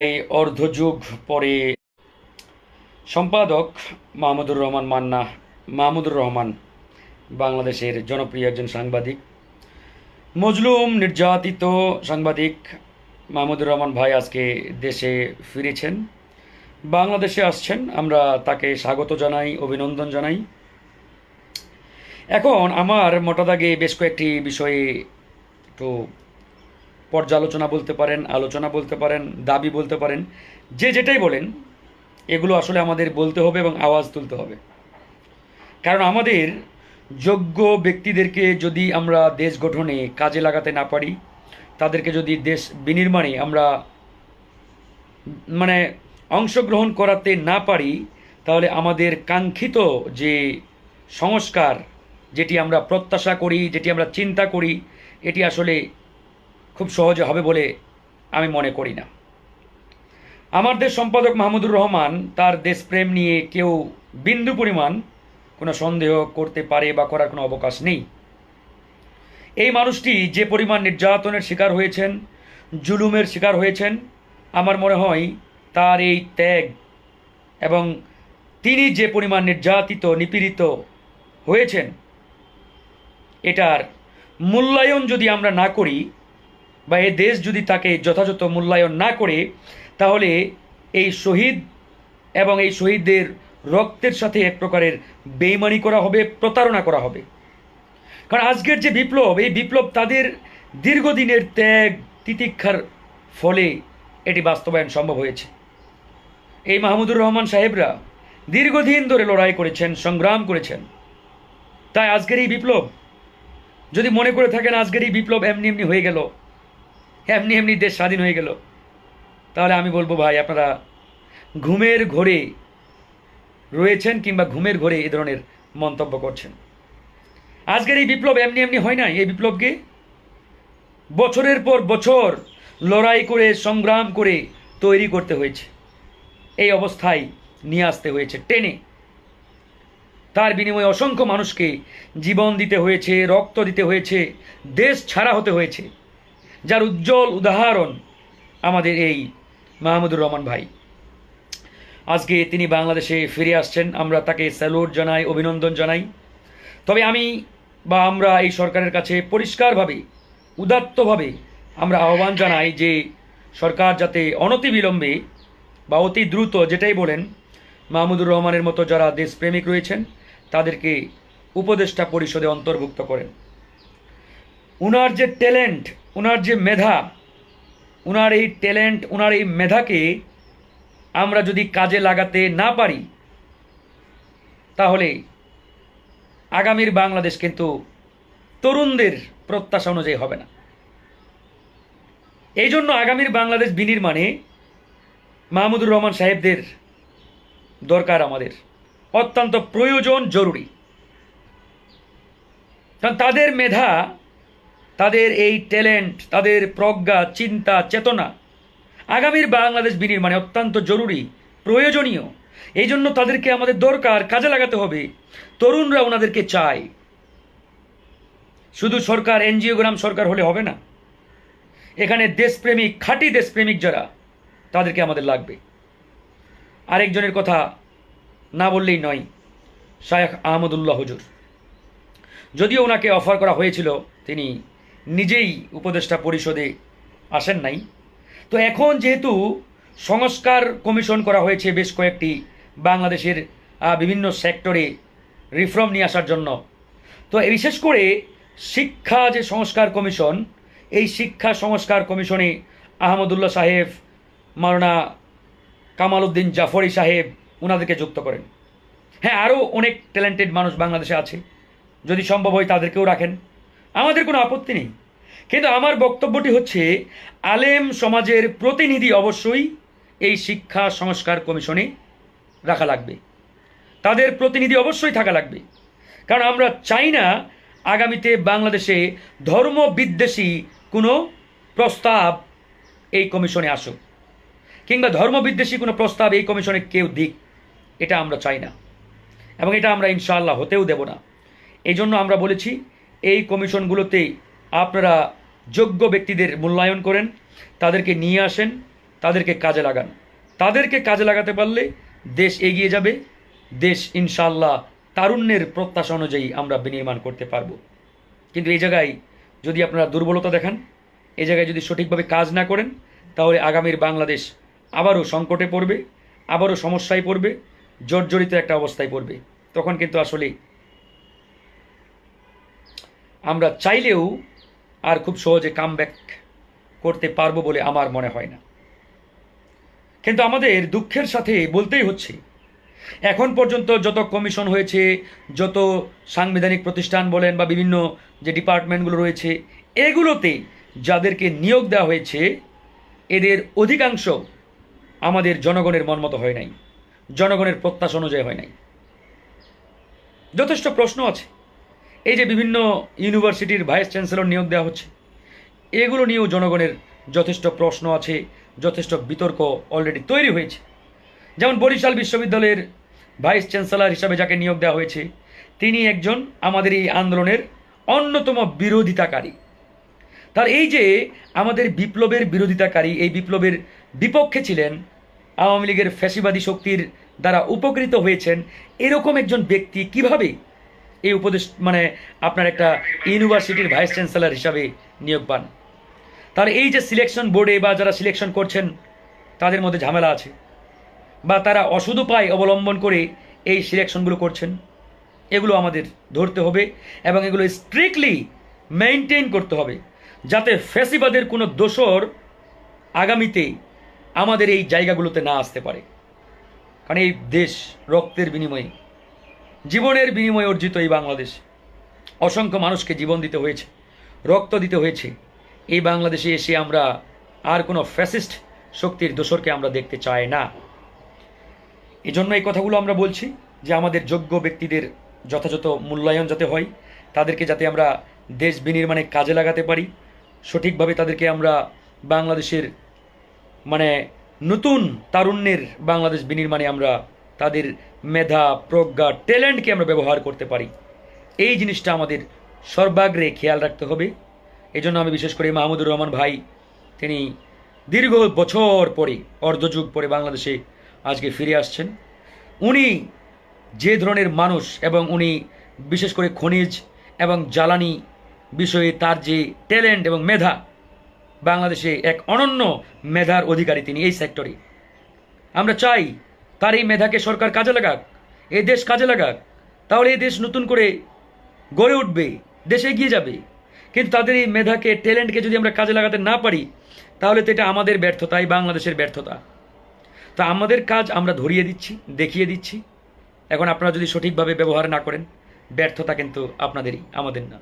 এই অর্ধযুগ পরে সম্পাদক মাহমুদুর রহমান মান্না, মাহমুদুর রহমান, বাংলাদেশের জনপ্রিয় একজন সাংবাদিক, মজলুম নির্যাতিত সাংবাদিক মাহমুদুর রহমান ভাই আজকে দেশে ফিরেছেন, বাংলাদেশে আসছেন। আমরা তাকে স্বাগত জানাই, অভিনন্দন জানাই। এখন আমার মোটা দাগে বেশ কয়েকটি বিষয়ে একটু পর্যালোচনা বলতে পারেন, আলোচনা বলতে পারেন, দাবি বলতে পারেন, যে যেটাই বলেন, এগুলো আসলে আমাদের বলতে হবে এবং আওয়াজ তুলতে হবে। কারণ আমাদের যোগ্য ব্যক্তিদেরকে যদি আমরা দেশ গঠনে কাজে লাগাতে না পারি, তাদেরকে যদি দেশ বিনির্মাণে আমরা মানে অংশগ্রহণ করাতে না পারি, তাহলে আমাদের কাঙ্ক্ষিত যে সংস্কার, যেটি আমরা প্রত্যাশা করি, যেটি আমরা চিন্তা করি, এটি আসলে খুব সহজে হবে বলে আমি মনে করি না। আমার দেশ সম্পাদক মাহমুদুর রহমান তার দেশপ্রেম নিয়ে কেউ বিন্দু পরিমাণ কোনো সন্দেহ করতে পারে বা করার কোনো অবকাশ নেই। এই মানুষটি যে পরিমাণ নির্যাতনের শিকার হয়েছেন, জুলুমের শিকার হয়েছেন, আমার মনে হয় তার এই ত্যাগ এবং তিনি যে পরিমাণ নির্যাতিত, নিপীড়িত হয়েছেন, এটার মূল্যায়ন যদি আমরা না করি বা এ দেশ যদি তাকে যথাযথ মূল্যায়ন না করে, তাহলে এই শহীদ এবং এই শহীদদের রক্তের সাথে এক প্রকারের বেইমানি করা হবে, প্রতারণা করা হবে। কারণ আজকের যে বিপ্লব, এই বিপ্লব তাদের দীর্ঘদিনের ত্যাগ, তিতিক্ষার ফলে এটি বাস্তবায়ন সম্ভব হয়েছে। এই মাহমুদুর রহমান সাহেবরা দীর্ঘদিন ধরে লড়াই করেছেন, সংগ্রাম করেছেন। তাই আজকের এই বিপ্লব, যদি মনে করে থাকেন আজকের এই বিপ্লব এমনি এমনি হয়ে গেল এমনি এমনি দেশ স্বাধীন হয়ে গেল। তাহলে আমি বলব ভাই, আপনারা ঘুমের ঘোরে রয়েছেন কিংবা ঘুমের ঘোরে এ ধরনের মন্তব্য করছেন। আজকের এই বিপ্লব এমনি এমনি হয় না এই বিপ্লবকে বছরের পর বছর লড়াই করে, সংগ্রাম করে তৈরি করতে হয়েছে। এই অবস্থায় নিয়ে আসতে হয়েছে টেনে। তার বিনিময়ে অসংখ্য মানুষকে জীবন দিতে হয়েছে, রক্ত দিতে হয়েছে, দেশ ছাড়া হতে হয়েছে। যার উজ্জ্বল উদাহরণ আমাদের এই মাহমুদুর রহমান ভাই। আজকে তিনি বাংলাদেশে ফিরে আসছেন, আমরা তাকে স্যালুট জানাই, অভিনন্দন জানাই। তবে আমি বা আমরা এই সরকারের কাছে পরিষ্কারভাবে, উদাত্তভাবে আমরা আহ্বান জানাই যে সরকার যাতে অনতিবিলম্বে বা অতি দ্রুত যেটাই বলেন, মাহমুদুর রহমানের মতো যারা দেশপ্রেমিক রয়েছেন, তাদেরকে উপদেষ্টা পরিষদে অন্তর্ভুক্ত করেন। উনার যে ট্যালেন্ট, উনার যে মেধা, উনার এই ট্যালেন্ট, উনার এই মেধাকে আমরা যদি কাজে লাগাতে না পারি, তাহলে আগামীর বাংলাদেশ কিন্তু তরুণদের প্রত্যাশা অনুযায়ী হবে না। এই জন্য আগামীর বাংলাদেশ বিনির্মাণে মাহমুদুর রহমান সাহেবদের দরকার আমাদের। অত্যন্ত প্রয়োজন জরুরি। কারণ তাদের মেধা তাদের এই ট্যালেন্ট, তাদের প্রজ্ঞা, চিন্তা, চেতনা আগামীর বাংলাদেশ বিনির্মাণে অত্যন্ত জরুরি, প্রয়োজনীয়। এই জন্য তাদেরকে আমাদের দরকার, কাজে লাগাতে হবে। তরুণরা ওনাদেরকে চায়। শুধু সরকার এনজিওগ্রাম সরকার হলে হবে না। এখানে দেশপ্রেমিক, খাঁটি দেশপ্রেমিক যারা, তাদেরকে আমাদের লাগবে। আরেকজনের কথা না বললেই নয়, শায়েখ আহমদুল্লাহ হজুর। যদিও ওনাকে অফার করা হয়েছিল, তিনি নিজেই উপদেষ্টা পরিষদে আসেন নাই। তো এখন যেহেতু সংস্কার কমিশন করা হয়েছে বেশ কয়েকটি বাংলাদেশের বিভিন্ন সেক্টরে রিফর্ম নিয়ে আসার জন্য। তো বিশেষ করে শিক্ষা যে সংস্কার কমিশন, এই শিক্ষা সংস্কার কমিশনে আহমদুল্লাহ সাহেব, মাওলানা কামাল উদ্দিন জাফরি সাহেব ওনাদেরকে যুক্ত করেন। হ্যাঁ আরও অনেক ট্যালেন্টেড মানুষ বাংলাদেশে আছে। যদি সম্ভব হয় তাদেরকেও রাখেন। আমাদের কোনো আপত্তি নেই। কিন্তু আমার বক্তব্যটি হচ্ছে, আলেম সমাজের প্রতিনিধি অবশ্যই এই শিক্ষা সংস্কার কমিশনে রাখা লাগবে। তাদের প্রতিনিধি অবশ্যই থাকা লাগবে। কারণ আমরা চাই না আগামীতে বাংলাদেশে ধর্ম বিদ্বেষী কোনো প্রস্তাব এই কমিশনে আসুক। কিংবা ধর্মবিদ্বেষী কোনো প্রস্তাব এই কমিশনে কেউ দিক, এটা আমরা চাই না। এবং এটা আমরা ইনশাআল্লাহ হতেও দেব না। এই জন্য আমরা বলেছি এই কমিশনগুলোতে আপনারা যোগ্য ব্যক্তিদের মূল্যায়ন করেন, তাদেরকে নিয়ে আসেন, তাদেরকে কাজে লাগান। তাদেরকে কাজে লাগাতে পারলে দেশ এগিয়ে যাবে, দেশ ইনশাল্লাহ তারুণ্যের প্রত্যাশা অনুযায়ী আমরা বিনির্মাণ করতে পারব। কিন্তু এই জায়গায় যদি আপনারা দুর্বলতা দেখান, এ জায়গায় যদি সঠিকভাবে কাজ না করেন, তাহলে আগামীর বাংলাদেশ আবারও সংকটে পড়বে, আবারও সমস্যায় পড়বে, জর্জরিত একটা অবস্থায় পড়বে। তখন কিন্তু আসলে আমরা চাইলেও আর খুব সহজে কাম করতে পারব বলে আমার মনে হয় না। কিন্তু আমাদের দুঃখের সাথে বলতেই হচ্ছে, এখন পর্যন্ত যত কমিশন হয়েছে, যত সাংবিধানিক প্রতিষ্ঠান বলেন বা বিভিন্ন যে ডিপার্টমেন্টগুলো রয়েছে, এগুলোতে যাদেরকে নিয়োগ দেওয়া হয়েছে, এদের অধিকাংশ আমাদের জনগণের মনমত হয় নাই, জনগণের প্রত্যাশা অনুযায়ী হয় নাই। যথেষ্ট প্রশ্ন আছে। এই যে বিভিন্ন ইউনিভার্সিটির ভাইস চ্যান্সেলর নিয়োগ দেওয়া হচ্ছে, এগুলো নিয়েও জনগণের যথেষ্ট প্রশ্ন আছে, যথেষ্ট বিতর্ক অলরেডি তৈরি হয়েছে। যেমন বরিশাল বিশ্ববিদ্যালয়ের ভাইস চ্যান্সেলর হিসাবে যাকে নিয়োগ দেওয়া হয়েছে, তিনি একজন আমাদের এই আন্দোলনের অন্যতম বিরোধিতাকারী। তার এই যে আমাদের বিপ্লবের বিরোধিতাকারী, এই বিপ্লবের বিপক্ষে ছিলেন, আওয়ামী লীগের ফ্যাসিবাদী শক্তির দ্বারা উপকৃত হয়েছেন, এরকম একজন ব্যক্তি কীভাবে এই উপদেশ মানে আপনার একটা ইউনিভার্সিটির ভাইস চ্যান্সেলর হিসাবে নিয়োগ পান। তার এই যে সিলেকশন বোর্ডে বা যারা সিলেকশন করছেন, তাদের মধ্যে ঝামেলা আছে। বা তারা অসুধ উপায় অবলম্বন করে এই সিলেকশনগুলো করছেন, এগুলো আমাদের ধরতে হবে এবং এগুলো স্ট্রিক্টলি মেনটেন করতে হবে যাতে ফ্যাসিবাদের কোনো দোসর আগামীতে আমাদের এই জায়গাগুলোতে না আসতে পারে। কারণ এই দেশ রক্তের বিনিময়ে। জীবনের বিনিময়ে অর্জিত এই বাংলাদেশ। অসংখ্য মানুষকে জীবন দিতে হয়েছে, রক্ত দিতে হয়েছে। এই বাংলাদেশে এসে আমরা আর কোনো ফ্যাসিস্ট শক্তির দোসরকে আমরা দেখতে চাই না। এই জন্য এই কথাগুলো আমরা বলছি যে আমাদের যোগ্য ব্যক্তিদের যথাযথ মূল্যায়ন যাতে হয়, তাদেরকে যাতে আমরা দেশ বিনির্মাণে কাজে লাগাতে পারি, সঠিকভাবে তাদেরকে আমরা বাংলাদেশের মানে নতুন তারুণ্যের বাংলাদেশ বিনির্মাণে আমরা তাদের মেধা, প্রজ্ঞা, ট্যালেন্টকে আমরা ব্যবহার করতে পারি। এই জিনিসটা আমাদের সর্বাগ্রে খেয়াল রাখতে হবে। এই জন্য আমি বিশেষ করে মাহমুদুর রহমান ভাই, তিনি দীর্ঘ বছর পরে, অর্ধযুগ পরে বাংলাদেশে আজকে ফিরে আসছেন। উনি যে ধরনের মানুষ এবং উনি বিশেষ করে খনিজ এবং জ্বালানি বিষয়ে তার যে ট্যালেন্ট এবং মেধা, বাংলাদেশে এক অনন্য মেধার অধিকারী তিনি এই সেক্টরে। আমরা চাই তার এই মেধাকে সরকার কাজে লাগাক এই দেশ কাজে লাগাক, তাহলে এই দেশ নতুন করে গড়ে উঠবে, দেশ এগিয়ে যাবে। কিন্তু তাদের এই মেধাকে ট্যালেন্টকে যদি আমরা কাজে লাগাতে না পারি, তাহলে তো এটা আমাদের ব্যর্থতা, এই বাংলাদেশের ব্যর্থতা। তা আমাদের কাজ আমরা ধরিয়ে দিচ্ছি, দেখিয়ে দিচ্ছি। এখন আপনারা যদি সঠিকভাবে ব্যবহার না করেন, ব্যর্থতা কিন্তু আপনাদেরই, আমাদের না।